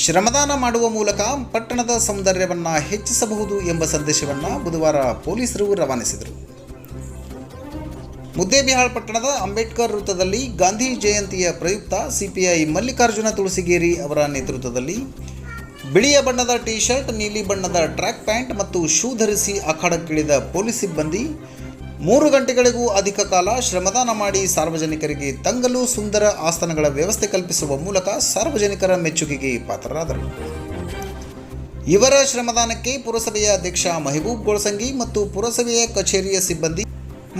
ಶ್ರಮದಾನ ಮಾಡುವ ಮೂಲಕ ಪಟ್ಟಣದ ಸೌಂದರ್ಯವನ್ನು ಹೆಚ್ಚಿಸಬಹುದು ಎಂಬ ಸಂದೇಶವನ್ನು ಬುಧವಾರ ಪೊಲೀಸರು ರವಾನಿಸಿದರು. ಮುದ್ದೇಬಿಹಾಳ್ ಪಟ್ಟಣದ ಅಂಬೇಡ್ಕರ್ ವೃತ್ತದಲ್ಲಿ ಗಾಂಧಿ ಜಯಂತಿಯ ಪ್ರಯುಕ್ತ ಸಿಪಿಐ ಮಲ್ಲಿಕಾರ್ಜುನ ತುಳಸಿಗೇರಿ ಅವರ ನೇತೃತ್ವದಲ್ಲಿ ಬಿಳಿಯ ಬಣ್ಣದ ಟೀ ಶರ್ಟ್ ನೀಲಿ ಬಣ್ಣದ ಟ್ರ್ಯಾಕ್ ಪ್ಯಾಂಟ್ ಮತ್ತು ಶೂ ಧರಿಸಿ ಅಖಾಡಕ್ಕಿಳಿದ ಪೊಲೀಸ್ ಸಿಬ್ಬಂದಿ ಮೂರು ಗಂಟೆಗಳಿಗೂ ಅಧಿಕ ಕಾಲ ಶ್ರಮದಾನ ಮಾಡಿ ಸಾರ್ವಜನಿಕರಿಗೆ ತಂಗಲು ಸುಂದರ ಆಸನಗಳ ವ್ಯವಸ್ಥೆ ಕಲ್ಪಿಸುವ ಮೂಲಕ ಸಾರ್ವಜನಿಕರ ಮೆಚ್ಚುಗೆಗೆ ಪಾತ್ರರಾದರು. ಇವರ ಶ್ರಮದಾನಕ್ಕೆ ಪುರಸಭೆಯ ಅಧ್ಯಕ್ಷ ಮೆಹಬೂಬ್ ಗೋಳಸಂಗಿ ಮತ್ತು ಪುರಸಭೆಯ ಕಚೇರಿಯ ಸಿಬ್ಬಂದಿ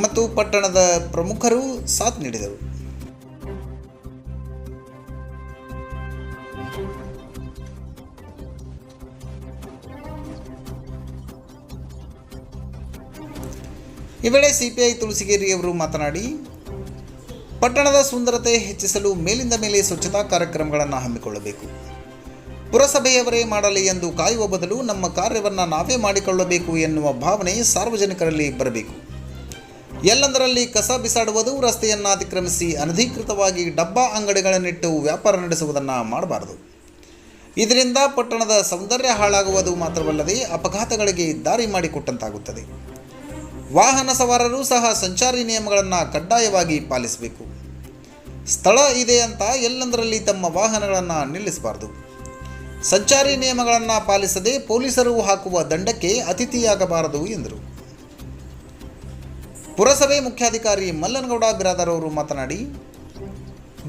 ಮತ್ತು ಪಟ್ಟಣದ ಪ್ರಮುಖರು ಸಾಥ್ ನೀಡಿದರು. ಈ ವೇಳೆ ಸಿಪಿಐ ತುಳಸಿಗೇರಿಯವರು ಮಾತನಾಡಿ, ಪಟ್ಟಣದ ಸುಂದರತೆ ಹೆಚ್ಚಿಸಲು ಮೇಲಿಂದ ಮೇಲೆ ಸ್ವಚ್ಛತಾ ಕಾರ್ಯಕ್ರಮಗಳನ್ನು ಹಮ್ಮಿಕೊಳ್ಳಬೇಕು. ಪುರಸಭೆಯವರೇ ಮಾಡಲಿ ಎಂದು ಕಾಯುವ ಬದಲು ನಮ್ಮ ಕಾರ್ಯವನ್ನು ನಾವೇ ಮಾಡಿಕೊಳ್ಳಬೇಕು ಎನ್ನುವ ಭಾವನೆ ಸಾರ್ವಜನಿಕರಲ್ಲಿ ಬರಬೇಕು. ಎಲ್ಲಂದರಲ್ಲಿ ಕಸ ಬಿಸಾಡುವುದು, ರಸ್ತೆಯನ್ನು ಅತಿಕ್ರಮಿಸಿ ಅನಧಿಕೃತವಾಗಿ ಡಬ್ಬಾ ಅಂಗಡಿಗಳನ್ನಿಟ್ಟು ವ್ಯಾಪಾರ ನಡೆಸುವುದನ್ನು ಮಾಡಬಾರದು. ಇದರಿಂದ ಪಟ್ಟಣದ ಸೌಂದರ್ಯ ಹಾಳಾಗುವುದು ಮಾತ್ರವಲ್ಲದೆ ಅಪಘಾತಗಳಿಗೆ ದಾರಿ ಮಾಡಿಕೊಟ್ಟಂತಾಗುತ್ತದೆ. ವಾಹನ ಸವಾರರು ಸಹ ಸಂಚಾರಿ ನಿಯಮಗಳನ್ನು ಕಡ್ಡಾಯವಾಗಿ ಪಾಲಿಸಬೇಕು. ಸ್ಥಳ ಇದೆ ಅಂತ ಎಲ್ಲಂದರಲ್ಲಿ ತಮ್ಮ ವಾಹನಗಳನ್ನು ನಿಲ್ಲಿಸಬಾರದು. ಸಂಚಾರಿ ನಿಯಮಗಳನ್ನು ಪಾಲಿಸದೆ ಪೊಲೀಸರು ಹಾಕುವ ದಂಡಕ್ಕೆ ಅತಿಥಿಯಾಗಬಾರದು ಎಂದರು. ಪುರಸಭೆ ಮುಖ್ಯಾಧಿಕಾರಿ ಮಲ್ಲನಗೌಡ ಬಿರಾದರ್ ಅವರು ಮಾತನಾಡಿ,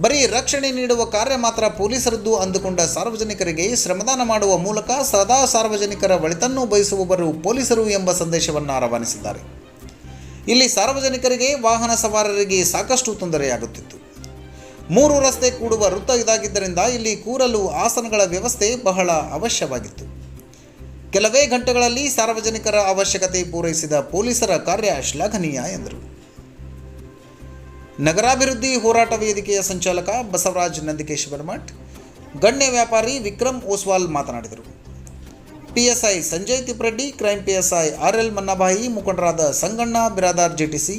ಬರೀ ರಕ್ಷಣೆ ನೀಡುವ ಕಾರ್ಯ ಮಾತ್ರ ಪೊಲೀಸರದ್ದು ಅಂದುಕೊಂಡ ಸಾರ್ವಜನಿಕರಿಗೆ ಶ್ರಮದಾನ ಮಾಡುವ ಮೂಲಕ ಸದಾ ಸಾರ್ವಜನಿಕರ ಒಳಿತನ್ನು ಬಯಸುವವರು ಪೊಲೀಸರು ಎಂಬ ಸಂದೇಶವನ್ನು ರವಾನಿಸಿದ್ದಾರೆ. ಇಲ್ಲಿ ಸಾರ್ವಜನಿಕರಿಗೆ ವಾಹನ ಸವಾರರಿಗೆ ಸಾಕಷ್ಟು ತೊಂದರೆಯಾಗುತ್ತಿತ್ತು. ಮೂರು ರಸ್ತೆ ಕೂಡುವ ವೃತ್ತ ಇದಾಗಿದ್ದರಿಂದ ಇಲ್ಲಿ ಕೂರಲು ಆಸನಗಳ ವ್ಯವಸ್ಥೆ ಬಹಳ ಅವಶ್ಯವಾಗಿತ್ತು. ಕೆಲವೇ ಗಂಟೆಗಳಲ್ಲಿ ಸಾರ್ವಜನಿಕರ ಅವಶ್ಯಕತೆ ಪೂರೈಸಿದ ಪೊಲೀಸರ ಕಾರ್ಯ ಶ್ಲಾಘನೀಯ, ಎಂದರು. ನಗರಾಭಿವೃದ್ಧಿ ಹೋರಾಟ ವೇದಿಕೆಯ ಸಂಚಾಲಕ ಬಸವರಾಜ್ ನಂದಿಕೇಶ್ವರ ಮಠ್ ಗಣ್ಯ ವ್ಯಾಪಾರಿ ವಿಕ್ರಮ್ ಓಸ್ವಾಲ್ ಮಾತನಾಡಿದರು. PSI Sanjay Tipreddy crime PSI R L Mannabai ಮುಖಂಡರಾದ ಸಂಗಣ್ಣ ಬಿರಾದಾರ್ ಜಿಟಿಸಿ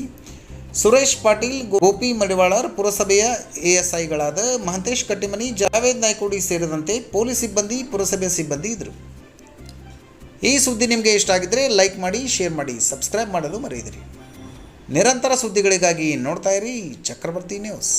ಸುರೇಶ್ ಪಾಟೀಲ್ ಗೋಪಿ ಮಡಿವಾಳರ್ ಪುರಸಭೆಯ ಎಎಸ್ಐಗಳಾದ ಮಹಂತೇಶ್ ಕಟ್ಟಿಮನಿ ಜಾವೇದ್ ನಾಯ್ಕೋಡಿ ಸೇರಿದಂತೆ ಪೊಲೀಸ್ ಸಿಬ್ಬಂದಿ ಪುರಸಭೆಯ ಸಿಬ್ಬಂದಿ ಇದ್ದರು ಈ ಸುದ್ದಿ ನಿಮಗೆ ಇಷ್ಟ ಆಗಿದ್ದರೆ ಲೈಕ್ ಮಾಡಿ ಶೇರ್ ಮಾಡಿ ಸಬ್ಸ್ಕ್ರೈಬ್ ಮಾಡಲು ಮರೆಯದಿರಿ. ನಿರಂತರ ಸುದ್ದಿಗಳಿಗಾಗಿ ನೋಡ್ತಾ ಇರಿ ಚಕ್ರವರ್ತಿ ನ್ಯೂಸ್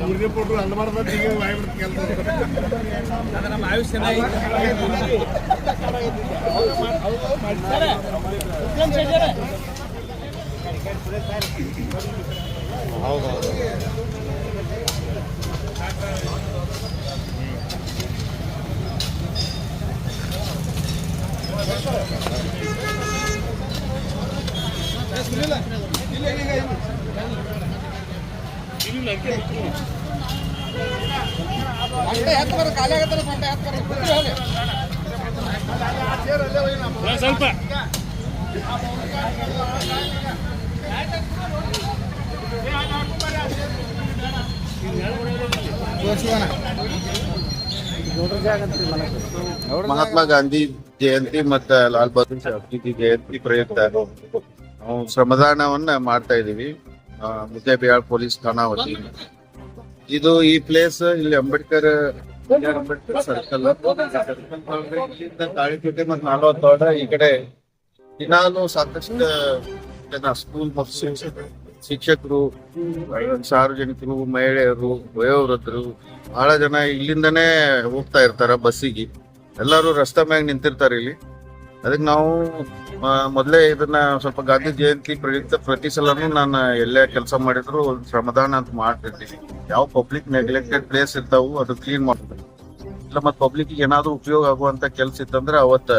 ಮೂರನೇ ಫೋಟೋ ಅನ್ಬಾರ್ದ ಈಗ ಮಾಡ್ಬಿಡ್ತು ಕೆಲಸ ಸ್ವಲ್ಪ ಮಹಾತ್ಮ ಗಾಂಧಿ ಜಯಂತಿ ಮತ್ತ ಲಾಲ್ ಬಹದ್ದೂರ್ ಶಾಸ್ತ್ರಿ ಜಯಂತಿ ಪ್ರಯುಕ್ತ ನಾವು ಶ್ರಮದಾನವನ್ನ ಮಾಡ್ತಾ ಇದೀವಿ ಮುದ್ದೇಬಿಹಾಳ್ ಪೊಲೀಸ್ ಠಾಣಾ ವತಿಯಿಂದ. ಇದು ಈ ಪ್ಲೇಸ್ ಇಲ್ಲಿ ಅಂಬೇಡ್ಕರ್ ಅಂಬೇಡ್ಕರ್ ಸರ್ಕಲ್ ತಾಳಿಕೋಟೆ ಮತ್ತು ನಾಲ್ವತ್ತೋಡ ಈ ಕಡೆ ದಿನಾನು ಸಾಕಷ್ಟು ಜನ ಸ್ಕೂಲ್ ಮತ್ತು ಶಿಕ್ಷಕರು ಸಾರ್ವಜನಿಕರು, ಮಹಿಳೆಯರು, ವಯೋವೃದ್ಧರು, ಬಹಳ ಜನ ಇಲ್ಲಿಂದನೇ ಹೋಗ್ತಾ ಇರ್ತಾರ ಬಸ್ಸಿಗೆ ಎಲ್ಲರೂ ರಸ್ತೆ ಮ್ಯಾಗ ನಿಂತಿರ್ತಾರ ಇಲ್ಲಿ. ಅದಕ್ಕೆ ನಾವು ಮೊದ್ಲೇ ಇದನ್ನ ಸ್ವಲ್ಪ ಗಾಂಧಿ ಜಯಂತಿ ಪ್ರಯುಕ್ತ ಪ್ರತಿ ಸಲನು ನಾನು ಎಲ್ಲೇ ಕೆಲಸ ಮಾಡಿದ್ರು ಶ್ರಮದಾನ ಅಂತ ಮಾಡ್ತಿರ್ತೀನಿ. ಯಾವ ಪಬ್ಲಿಕ್ ನೆಗ್ಲೆಕ್ಟೆಡ್ ಪ್ಲೇಸ್ ಇರ್ತಾವು ಅದು ಕ್ಲೀನ್ ಮಾಡ್ಬೇಕು. ಇಲ್ಲ, ಮತ್ತೆ ಪಬ್ಲಿಕ್ ಏನಾದ್ರು ಉಪಯೋಗ ಆಗುವಂತ ಕೆಲ್ಸ ಇತ್ತಂದ್ರೆ ಅವತ್ತ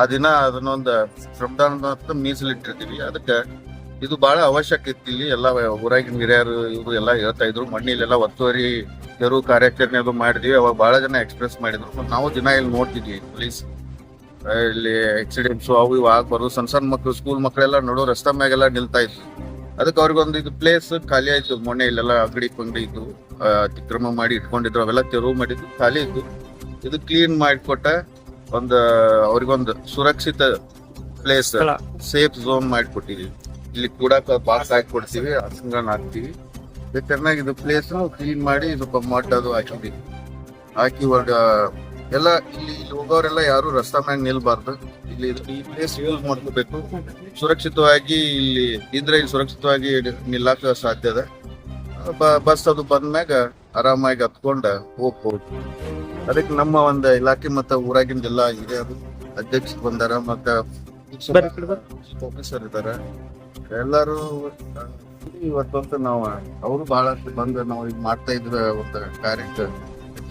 ಆ ದಿನ ಅದನ್ನೊಂದು ಶ್ರಮದಾನ ಮೀಸಲಿಟ್ಟಿರ್ತೀವಿ. ಅದಕ್ಕೆ ಇದು ಬಹಳ ಅವಶ್ಯಕ ಇತ್ತು ಇಲ್ಲಿ. ಎಲ್ಲ ಊರಾಗಿನ ಹಿರಿಯರು ಇವರು ಎಲ್ಲ ಹೇಳ್ತಾ ಇದ್ರು. ಮಣ್ಣಿಲೆಲ್ಲ ಒತ್ತುವರಿ, ತೆರವು ಕಾರ್ಯಾಚರಣೆ ಅದು ಮಾಡಿದ್ವಿ. ಅವಾಗ ಬಹಳ ಜನ ಎಕ್ಸ್ಪ್ರೆಸ್ ಮಾಡಿದ್ರು. ನಾವು ದಿನ ಇಲ್ಲಿ ನೋಡ್ತಿದ್ವಿ ಪೊಲೀಸ್ ಇಲ್ಲಿ ಆಕ್ಸಿಡೆಂಟ್ಸ್ ಅವು ಇವು ಆಗ್ಬಾರ್ದು. ಸಣ್ಣ ಸಣ್ಣ ಮಕ್ಕಳು ಸ್ಕೂಲ್ ಮಕ್ಕಳೆಲ್ಲ ನೋಡೋ ರಸ್ತೆ ಮ್ಯಾಗೆಲ್ಲ ನಿಲ್ತಾ ಇತ್ತು ಅದಕ್ಕೆ ಅವ್ರಿಗೊಂದು ಇದು ಪ್ಲೇಸ್ ಖಾಲಿ ಆಯ್ತು. ಮೊನ್ನೆ ಇಲ್ಲೆಲ್ಲ ಅಂಗಡಿ ಪಂಗಡಿ ಇದ್ದು ಅತಿಕ್ರಮ ಮಾಡಿ ಇಟ್ಕೊಂಡಿದ್ರು. ಅವೆಲ್ಲ ತೆರವು ಮಾಡಿದ್ದು ಖಾಲಿ ಇತ್ತು ಇದು ಕ್ಲೀನ್ ಮಾಡಿಕೊಟ್ಟ ಒಂದು ಅವ್ರಿಗೊಂದು ಸುರಕ್ಷಿತ ಪ್ಲೇಸ್ ಸೇಫ್ ಝೋನ್ ಮಾಡಿಕೊಟ್ಟಿದ್ವಿ. ಇಲ್ಲಿ ಕೂಡ ಬಾಕ್ಸ್ ಹಾಕಿ ಕೊಡ್ತೀವಿ ಹಸಂಗಣ ಹಾಕ್ತಿವಿ. ಬೇಕಾದ್ರೆ ಇದು ಪ್ಲೇಸ್ ಕ್ಲೀನ್ ಮಾಡಿ ಇದು ಮಡ್ ಅದು ಹಾಕಿದ್ವಿ ಹಾಕಿ ಇವಾಗ ಎಲ್ಲ ಇಲ್ಲಿ ಇಲ್ಲಿ ಹೋಗೋರೆಲ್ಲ ಯಾರು ರಸ್ತಾ ಮ್ಯಾಗ ನಿಲ್ಬಾರ್ದು. ಇಲ್ಲಿ ಈ ಪ್ಲೇಸ್ ಯೂಸ್ ಮಾಡ್ಕೋಬೇಕು. ಸುರಕ್ಷಿತವಾಗಿ ಇಲ್ಲಿ ಇದ್ರೆ ಇಲ್ಲಿ ಸುರಕ್ಷಿತವಾಗಿ ನಿಲ್ಲಾಕ ಸಾಧ್ಯ ಅದ. ಬಸ್ ಅದು ಬಂದ್ಮ್ಯಾಗ ಆರಾಮಾಗಿ ಹತ್ಕೊಂಡ ಹೋಗ್ಬೋದು. ಅದಕ್ಕೆ ನಮ್ಮ ಒಂದು ಇಲಾಖೆ ಮತ್ತ ಊರಾಗಿಂದೆಲ್ಲ ಇದೆ ಅದು. ಅಧ್ಯಕ್ಷ ಬಂದಾರ ಮತ್ತ ಆಫೀಸರ್ ಇದಾರ ಎಲ್ಲಾರು ಇವತ್ತಂತ ನಾವು ಅವರು ಬಹಳಷ್ಟು ಬಂದು ನಾವು ಈಗ ಮಾಡ್ತಾ ಇದ್ರ ಒಂದು ಕಾರ್ಯಕ್ಕೆ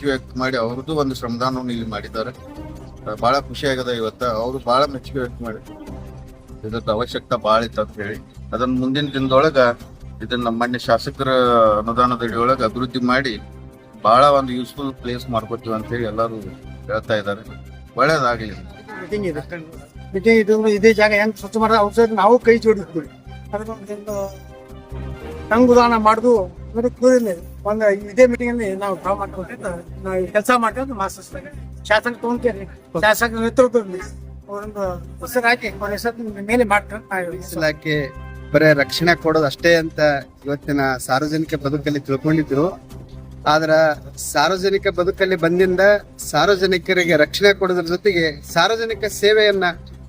ಮೆಚ್ಚುಗೆ ವ್ಯಕ್ತ ಮಾಡಿ, ಅವ್ರದ್ದು ಒಂದು ಶ್ರಮದಾನವನ್ನು ಇಲ್ಲಿ ಮಾಡಿದ್ದಾರೆ. ಬಹಳ ಖುಷಿ ಆಗದ ಇವತ್ತ ಅವರು ಬಹಳ ಮೆಚ್ಚುಗೆ ವ್ಯಕ್ತ ಮಾಡಿ ಇದ್ರದ್ದು ಅವಶ್ಯಕತೆ ಬಹಳ ಇತ್ತು ಅಂತ ಹೇಳಿ. ಅದನ್ನ ಮುಂದಿನ ದಿನದೊಳಗ ಇದನ್ನ ಮನ್ಯ ಶಾಸಕರ ಒಳಗ ಅಭಿವೃದ್ಧಿ ಮಾಡಿ ಬಹಳ ಒಂದು ಯೂಸ್ಫುಲ್ ಪ್ಲೇಸ್ ಮಾಡ್ಕೊತೀವಿ ಅಂತ ಹೇಳಿ ಎಲ್ಲರೂ ಹೇಳ್ತಾ ಇದ್ದಾರೆ. ಒಳ್ಳೇದಾಗಲಿ. ಇದೆ. ಜಾಗ ಹೆಂಗ್ ಸ್ವಚ್ಛ ಮಾಡೋ ನಾವು ಕೈ ಜೋಡಿಸ್ತೀವಿ. ಅದಕ್ಕೊಂದು ಸಂಗುದಾನ ಮಾಡುದು ಕೂರಿಲ್ಲ ಒಂದು ಇದೇ ಮೀಟಿಂಗ್ ಅಲ್ಲಿ ನಾವು ಡ್ರಾ ಮಾಡ್ಕೊಂಡು ನಾವು ಕೆಲಸ ಮಾಡ್ತೇವೆ ಮಾಸ್ಟರ್ ಶಾಸಕ ತಗೊಂತೇನೆ ಶಾಸಕ ನೇತೃತ್ವದಲ್ಲಿ ಒಂದು ಹೆಸರು ಹಾಕಿ ಹೆಸರು ಮೇಲೆ ಮಾಡ್ತಾರೆ ಬರೇ ರಕ್ಷಣೆ ಕೊಡೋದು ಅಷ್ಟೇ ಅಂತ ಇವತ್ತಿನ ಸಾರ್ವಜನಿಕ ಬದುಕಲ್ಲಿ ತಿಳ್ಕೊಂಡಿದ್ರು. ಆದ್ರ ಸಾರ್ವಜನಿಕ ಬದುಕಲ್ಲಿ ಬಂದಿಂದ ಸಾರ್ವಜನಿಕರಿಗೆ ರಕ್ಷಣೆ ಕೊಡೋದ್ರ ಜೊತೆಗೆ ಸಾರ್ವಜನಿಕ ಸೇವೆಯನ್ನ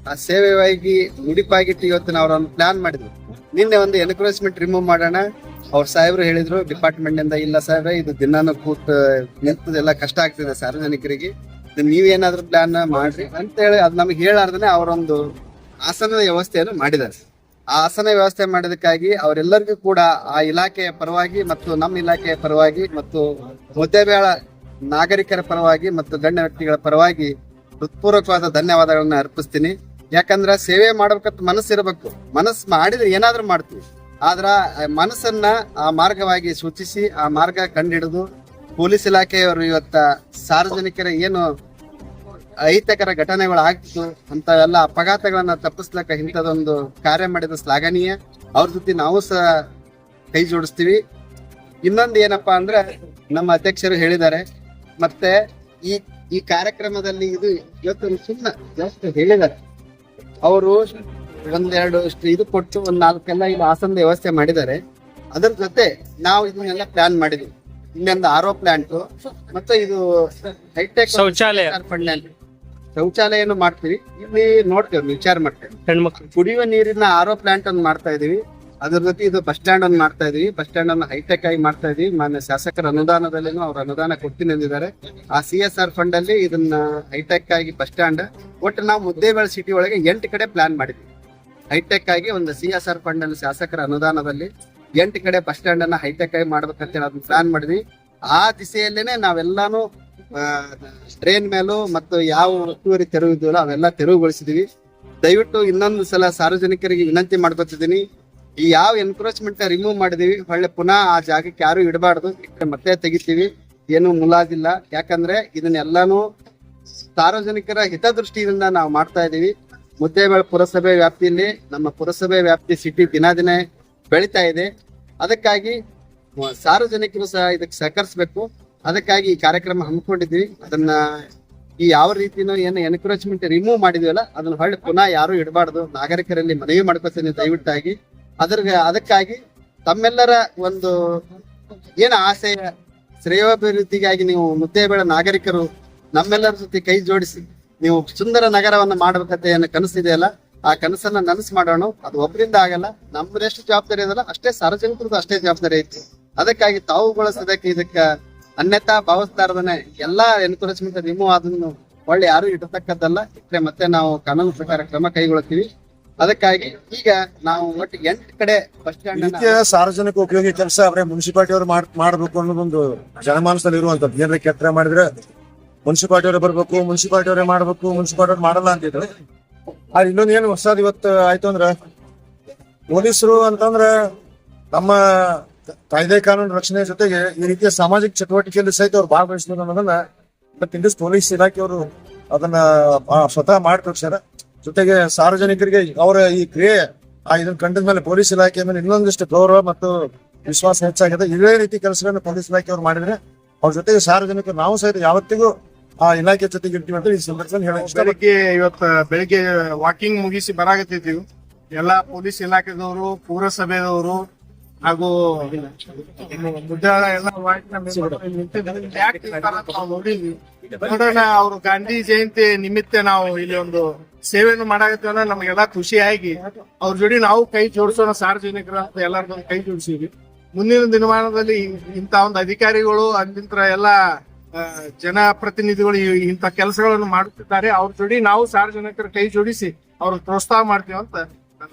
ಆ ಸೇವೆಯಾಗಿ ಮುಡಿಪಾಗಿಟ್ಟು ಇವತ್ತಿನ ಒಂದು ಪ್ಲಾನ್ ಮಾಡಿದ್ವಿ ನಿನ್ನೆ ಒಂದು ಎನ್ಕ್ರೋಚ್ಮೆಂಟ್ ರಿಮೂವ್ ಮಾಡೋಣ. ಅವ್ರ ಸಾಹೇಬ್ರು ಹೇಳಿದ್ರು ಡಿಪಾರ್ಟ್ಮೆಂಟ್ ಇಂದ ಇಲ್ಲ ಸಾಹೇಬ್ರೆ, ಇದು ದಿನಾನು ಕೂತ್ ನಿಂತದೆಲ್ಲ ಕಷ್ಟ ಆಗ್ತಿದೆ ಸಾರ್ವಜನಿಕರಿಗೆ. ನೀವೇನಾದ್ರೂ ಪ್ಲಾನ್ ಮಾಡ್ರಿ. ಅಂತ ಹೇಳಿ ಅದ್ ನಮ್ಗೆ ಹೇಳಾರ್ದನೆ ಅವರೊಂದು ಆಸನದ ವ್ಯವಸ್ಥೆಯನ್ನು ಮಾಡಿದ್ದಾರೆ. ಆ ಆಸನ ವ್ಯವಸ್ಥೆ ಮಾಡಿದಕ್ಕಾಗಿ ಅವರೆಲ್ಲರಿಗೂ ಕೂಡ ಆ ಇಲಾಖೆಯ ಪರವಾಗಿ ಮತ್ತು ನಮ್ಮ ಇಲಾಖೆಯ ಪರವಾಗಿ ಮತ್ತು ಮುದ್ದೆಬೇಳ ನಾಗರಿಕರ ಪರವಾಗಿ ಮತ್ತು ಗಣ್ಯ ವ್ಯಕ್ತಿಗಳ ಪರವಾಗಿ ಹೃತ್ಪೂರ್ವಕವಾದ ಧನ್ಯವಾದಗಳನ್ನ ಅರ್ಪಿಸ್ತೀನಿ. ಯಾಕಂದ್ರ ಸೇವೆ ಮಾಡ್ಬೇಕಂತ ಮನಸ್ಸಿರಬೇಕು ಮನಸ್ಸು ಮಾಡಿದ್ರೆ ಏನಾದ್ರೂ ಮಾಡ್ತೀವಿ. ಆದ್ರ ಮನಸ್ಸನ್ನ ಆ ಮಾರ್ಗವಾಗಿ ಸೂಚಿಸಿ, ಆ ಮಾರ್ಗ ಕಂಡಿಡಿದು ಪೊಲೀಸ್ ಇಲಾಖೆಯವರು ಇವತ್ತ ಸಾರ್ವಜನಿಕರ ಏನು ಅಹಿತಕರ ಅಂತ ಎಲ್ಲ ಅಪಘಾತಗಳನ್ನ ತಪ್ಪಿಸ್ಲಕ್ಕ ಇಂಥದೊಂದು ಕಾರ್ಯ ಮಾಡಿದ ಶ್ಲಾಘನೀಯ. ಅವ್ರ ಜೊತೆ ನಾವು ಸಹ ಕೈ ಜೋಡಿಸ್ತೀವಿ. ಇನ್ನೊಂದು ಏನಪ್ಪಾ ಅಂದ್ರೆ ನಮ್ಮ ಅಧ್ಯಕ್ಷರು ಹೇಳಿದ್ದಾರೆ. ಮತ್ತೆ ಈ ಈ ಕಾರ್ಯಕ್ರಮದಲ್ಲಿ ಇದು ಇವತ್ತು ಸುಮ್ಮನೆ ಜಸ್ಟ್ ಹೇಳಿದ್ದಾರೆ. ಅವರು ಒಂದೆರಡು ಇದು ಕೊಟ್ಟು ಒಂದ್ ನಾಲ್ಕೆಲ್ಲ ಇಲ್ಲಿ ಆಸನದ ವ್ಯವಸ್ಥೆ ಮಾಡಿದ್ದಾರೆ. ಅದರ ಜೊತೆ ನಾವು ಇದನ್ನೆಲ್ಲ ಪ್ಲಾನ್ ಮಾಡಿದ್ವಿ. ಇನ್ನೊಂದು ಆರೋ ಪ್ಲಾಂಟ್ ಮತ್ತೆ ಇದು ಹೈಟೆಕ್ ಶೌಚಾಲಯ. ಶೌಚಾಲಯನು ಮಾಡ್ತೀವಿ. ಇಲ್ಲಿ ನೋಡ್ತೇವೆ ವಿಚಾರ ಮಾಡ್ತೇವೆ. ಕುಡಿಯುವ ನೀರಿನ ಆರೋ ಪ್ಲಾಂಟ್ ಅನ್ನು ಮಾಡ್ತಾ ಇದೀವಿ. ಅದ್ರ ಜೊತೆ ಇದು ಬಸ್ ಸ್ಟ್ಯಾಂಡ್ ಅನ್ನು ಮಾಡ್ತಾ ಇದೀವಿ. ಬಸ್ ಸ್ಟ್ಯಾಂಡ್ ಅನ್ನು ಹೈಟೆಕ್ ಆಗಿ ಮಾಡ್ತಾ ಇದೀವಿ. ಮಾನ್ಯ ಶಾಸಕರ ಅನುದಾನದಲ್ಲಿನೂ ಅವ್ರ ಅನುದಾನ ಕೊಡ್ತೀನಿ ಅಂದಿದ್ದಾರೆ ಆ ಸಿ ಎಸ್ ಆರ್ ಫಂಡ್ ಅಲ್ಲಿ ಇದನ್ನ ಹೈಟೆಕ್ ಆಗಿ ಬಸ್ ಸ್ಟ್ಯಾಂಡ್ ಒಟ್ಟು ನಾವು ಮುದ್ದೇಬೇಳ ಸಿಟಿ ಒಳಗೆ ಎಂಟು ಕಡೆ ಪ್ಲಾನ್ ಮಾಡಿದ್ವಿ. ಹೈಟೆಕ್ ಆಗಿ ಒಂದು ಸಿ ಎಸ್ ಆರ್ ಫಂಡ್ ಅಲ್ಲಿ ಶಾಸಕರ ಅನುದಾನದಲ್ಲಿ ಎಂಟು ಕಡೆ ಬಸ್ ಸ್ಟ್ಯಾಂಡ್ ಅನ್ನ ಹೈಟೆಕ್ ಆಗಿ ಮಾಡ್ಬೇಕಂತ ಅದನ್ನ ಪ್ಲಾನ್ ಮಾಡಿದ್ವಿ. ಆ ದಿಸೆಯಲ್ಲೇನೆ ನಾವೆಲ್ಲಾನು ಟ್ರೈನ್ ಮೇಲೂ ಮತ್ತು ಯಾವ ಒತ್ತುವರಿ ತೆರವು ಇದ್ದೀವಲ್ಲ ಅವೆಲ್ಲ ತೆರವುಗೊಳಿಸಿದೀವಿ. ದಯವಿಟ್ಟು ಇನ್ನೊಂದು ಸಲ ಸಾರ್ವಜನಿಕರಿಗೆ ವಿನಂತಿ ಮಾಡ್ಕೊತಿದ್ದೀನಿ ಈ ಯಾವ ಎನ್ಕ್ರೋಚ್ಮೆಂಟ್ ರಿಮೂವ್ ಮಾಡಿದೀವಿ ಹೊಳ್ಳೆ ಪುನಃ ಆ ಜಾಗಕ್ಕೆ ಯಾರು ಇಡಬಾರ್ದು. ಮತ್ತೆ ತೆಗಿತೀವಿ. ಏನು ಮುಲಾದಿಲ್ಲ ಯಾಕಂದ್ರೆ ಇದನ್ನೆಲ್ಲಾನು ಸಾರ್ವಜನಿಕರ ಹಿತದೃಷ್ಟಿಯಿಂದ ನಾವು ಮಾಡ್ತಾ ಇದೀವಿ ಮುದ್ದೇಬಾಳ್ ಪುರಸಭೆ ವ್ಯಾಪ್ತಿಯಲ್ಲಿ, ನಮ್ಮ ಪುರಸಭೆ ವ್ಯಾಪ್ತಿ ಸಿಟಿ ದಿನ ದಿನ ಬೆಳಿತಾ ಇದೆ. ಅದಕ್ಕಾಗಿ ಸಾರ್ವಜನಿಕರು ಸಹ ಇದಕ್ಕೆ ಸಹಕರಿಸಬೇಕು. ಅದಕ್ಕಾಗಿ ಈ ಕಾರ್ಯಕ್ರಮ ಹಮ್ಮಿಕೊಂಡಿದ್ವಿ ಅದನ್ನ ಈ ಯಾವ ರೀತಿನೂ ಏನು ಎನ್ಕ್ರೋಚ್ಮೆಂಟ್ ರಿಮೂವ್ ಮಾಡಿದ್ವಲ್ಲ, ಅದನ್ನ ಹೊಳ್ಳಿ ಪುನಃ ಯಾರು ಇಡಬಾರ್ದು. ನಾಗರಿಕರಲ್ಲಿ ಮನವಿ ಮಾಡ್ಕೊತೀನಿ ದಯವಿಟ್ಟಾಗಿ. ಅದ್ರ ಅದಕ್ಕಾಗಿ ತಮ್ಮೆಲ್ಲರ ಒಂದು ಏನು ಆಸೆಯ ಶ್ರೇಯೋಭಿವೃದ್ಧಿಗಾಗಿ ನೀವು ಮುದ್ದೇಬೇಡ ನಾಗರಿಕರು ನಮ್ಮೆಲ್ಲರ ಜೊತೆ ಕೈ ಜೋಡಿಸಿ ನೀವು ಸುಂದರ ನಗರವನ್ನು ಮಾಡಬೇಕಂತ ಏನು ಕನಸಿದೆಯಲ್ಲ, ಆ ಕನಸನ್ನ ನನಸು ಮಾಡೋಣ. ಅದು ಒಬ್ಬರಿಂದ ಆಗಲ್ಲ, ನಮ್ಮದೆಷ್ಟು ಜವಾಬ್ದಾರಿ ಇದಲ್ಲ ಅಷ್ಟೇ ಸಾರ್ವಜನಿಕರದ್ದು ಅಷ್ಟೇ ಜವಾಬ್ದಾರಿ ಐತಿ. ಅದಕ್ಕಾಗಿ ತಾವುಗೊಳಿಸೋದಕ್ಕೆ ಇದಕ್ಕ ಅನ್ಯತಾ ಭಾವಿಸ್ತಾರದನೆ ಎಲ್ಲಾ ಎನ್ಕರೇಜ್ಮೆಂಟ್ ರಿಮೂವ್ ಅದನ್ನು ಒಳ್ಳೆ ಯಾರು ಇಡತಕ್ಕದ್ದಲ್ಲ. ಮತ್ತೆ ನಾವು ಕಾನೂನು ಪ್ರಕಾರ ಕ್ರಮ ಕೈಗೊಳ್ತೀವಿ ಅದಕ್ಕಾಗಿ ಈಗ ನಾವು ಒಟ್ಟು ಎಂಟು ಕಡೆ ಬಸ್ ಸ್ಟ್ಯಾಂಡ್ ಸಾರ್ವಜನಿಕ ಉಪಯೋಗಿ ಕೆಲಸ ಅವರೇ ಮುನ್ಸಿಪಾಲಿಟಿ ಅವರು ಮಾಡ್ಬೇಕು ಅನ್ನೋದೊಂದು ಜನಮಾನಸದಲ್ಲಿ ಇರುವಂತದ್ದು ಜನರ ಕೆಟ್ಟ ಮಾಡಿದ್ರೆ ಮುನ್ಸಿಪಾಲಿಟಿ ಅವರೇ ಬರ್ಬೇಕು ಮುನ್ಸಿಪಾಲಿಟಿ ಅವರೇ ಮಾಡ್ಬೇಕು ಮುನ್ಸಿಪಾಲಿಟಿ ಅವ್ರು ಮಾಡಲ್ಲ ಅಂತಿದ್ರು. ಆದ್ರೆ ಇನ್ನೊಂದು ಏನು ಹೊಸದ್ ಇವತ್ತು ಆಯ್ತು ಅಂದ್ರ ಪೊಲೀಸರು ಅಂತಂದ್ರ ನಮ್ಮ ಕಾಯ್ದೆ ಕಾನೂನು ರಕ್ಷಣೆ ಜೊತೆಗೆ ಈ ರೀತಿಯ ಸಾಮಾಜಿಕ ಚಟುವಟಿಕೆಯಲ್ಲಿ ಸಹಿತ ಅವ್ರು ಭಾಗವಹಿಸಿದ್ರು ಅನ್ನೋದನ್ನ ಬಟ್ ಇಂಡಿಸ್ ಪೊಲೀಸ್ ಇಲಾಖೆಯವರು ಅದನ್ನ ಸ್ವತಃ ಮಾಡಿ ತೋರಿಸ್ಯಾರ ಜೊತೆಗೆ ಸಾರ್ವಜನಿಕರಿಗೆ ಅವರ ಈ ಕ್ರಿಯೆ, ಆ ಇದನ್ನ ಕಂಡದ ಮೇಲೆ ಪೊಲೀಸ್ ಇಲಾಖೆ ಮೇಲೆ ಇನ್ನೊಂದಿಷ್ಟು ಗೌರವ ಮತ್ತು ವಿಶ್ವಾಸ ಹೆಚ್ಚಾಗಿದೆ. ಇದೇ ರೀತಿ ಕೆಲಸಗಳನ್ನು ಪೊಲೀಸ್ ಇಲಾಖೆ ಅವ್ರು ಮಾಡಿದ್ರೆ ಅವ್ರ ಜೊತೆಗೆ ಸಾರ್ವಜನಿಕರು ನಾವು ಸಹಿತ ಯಾವತ್ತಿಗೂ ಆ ಇಲಾಖೆ ಜೊತೆಗೆ ಇರ್ತೀವಿ ಅಂತ ಈ ಸಂದರ್ಭದಲ್ಲಿ ಇವತ್ತು ಬೆಳಿಗ್ಗೆ ವಾಕಿಂಗ್ ಮುಗಿಸಿ ಬರಾಗತ್ತಿದ್ದೀವಿ ಎಲ್ಲಾ ಪೊಲೀಸ್ ಇಲಾಖೆದವರು, ಪುರಸಭೆದವರು ಹಾಗೂ ಮುದ್ರಾ ಎಲ್ಲ ನೋಡಿದ್ವಿ? ನೋಡೋಣ ಅವ್ರು ಗಾಂಧಿ ಜಯಂತಿ ನಿಮಿತ್ತ ನಾವು ಇಲ್ಲಿ ಒಂದು ಸೇವೆಯನ್ನು ಮಾಡಾಗತ್ತೆ ಅಂದ್ರೆ ನಮಗೆಲ್ಲ ಖುಷಿ ಆಗಿ ಅವ್ರ ಜೋಡಿ ನಾವು ಕೈ ಜೋಡಿಸೋಣ ಸಾರ್ವಜನಿಕರ ಅಂತ ಎಲ್ಲಾರ್ದು ಕೈ ಜೋಡಿಸಿದ್ವಿ. ಮುಂದಿನ ದಿನಮಾನದಲ್ಲಿ ಇಂತ ಒಂದು ಅಧಿಕಾರಿಗಳು ಅಂದಿಂತರ ಎಲ್ಲ ಜನಪ್ರತಿನಿಧಿಗಳು ಇಂಥ ಕೆಲಸಗಳನ್ನು ಮಾಡುತ್ತಿದ್ದಾರೆ. ಅವ್ರ ಜೋಡಿ ನಾವು ಸಾರ್ವಜನಿಕರ ಕೈ ಜೋಡಿಸಿ ಅವ್ರ ಪ್ರೋತ್ಸಾಹ ಮಾಡ್ತೀವಿ ಅಂತ ನನ್ನ